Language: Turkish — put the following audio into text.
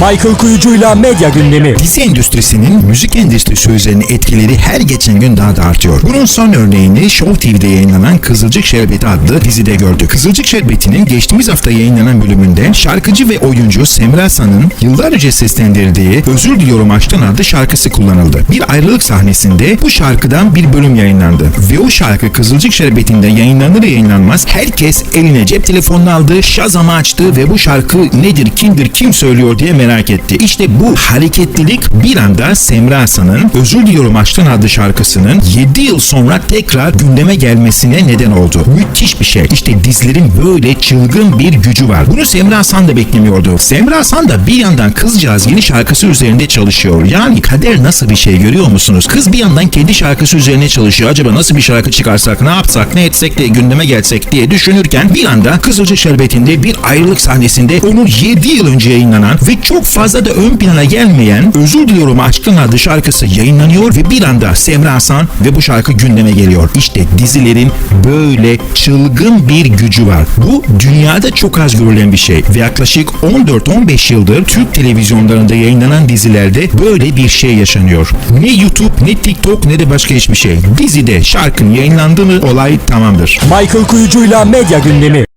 Michael Kuyucu'yla medya gündemi. Dizi endüstrisinin müzik endüstrisi üzerine etkileri her geçen gün daha da artıyor. Bunun son örneğini Show TV'de yayınlanan Kızılcık Şerbeti adlı dizide gördük. Kızılcık Şerbeti'nin geçtiğimiz hafta yayınlanan bölümünde şarkıcı ve oyuncu Semra San'ın yıllar önce seslendirdiği Özür Diliyorum Aşktan adlı şarkısı kullanıldı. Bir ayrılık sahnesinde bu şarkıdan bir bölüm yayınlandı. Ve o şarkı Kızılcık Şerbeti'nde yayınlanır yayınlanmaz herkes eline cep telefonunu aldı, Shazam'ı açtı ve bu şarkı nedir, kimdir, kim söylüyor diye merak etti. İşte bu hareketlilik bir anda Semra Hasan'ın Özür Diliyorum Aşktan adlı şarkısının 7 yıl sonra tekrar gündeme gelmesine neden oldu. Müthiş bir şey. İşte dizilerin böyle çılgın bir gücü var. Bunu Semra Hasan da beklemiyordu. Semra Hasan da bir yandan kızcağız yeni şarkısı üzerinde çalışıyor. Yani kader nasıl bir şey görüyor musunuz? Kız bir yandan kendi şarkısı üzerine çalışıyor. Acaba nasıl bir şarkı çıkarsak, ne yapsak, ne etsek de gündeme gelsek diye düşünürken bir anda Kızılcık Şerbeti'nde bir ayrılık sahnesinde onun 7 yıl önce yayınlanan ve çok fazla da ön plana gelmeyen Özür Diliyorum Aşkın adlı şarkısı yayınlanıyor ve bir anda Semra Hasan ve bu şarkı gündeme geliyor. İşte dizilerin böyle çılgın bir gücü var. Bu dünyada çok az görülen bir şey ve yaklaşık 14-15 yıldır Türk televizyonlarında yayınlanan dizilerde böyle bir şey yaşanıyor. Ne YouTube, ne TikTok, ne de başka hiçbir şey. Dizide şarkının yayınlandığı olay tamamdır. Michael Kuyucu'yla medya gündemi.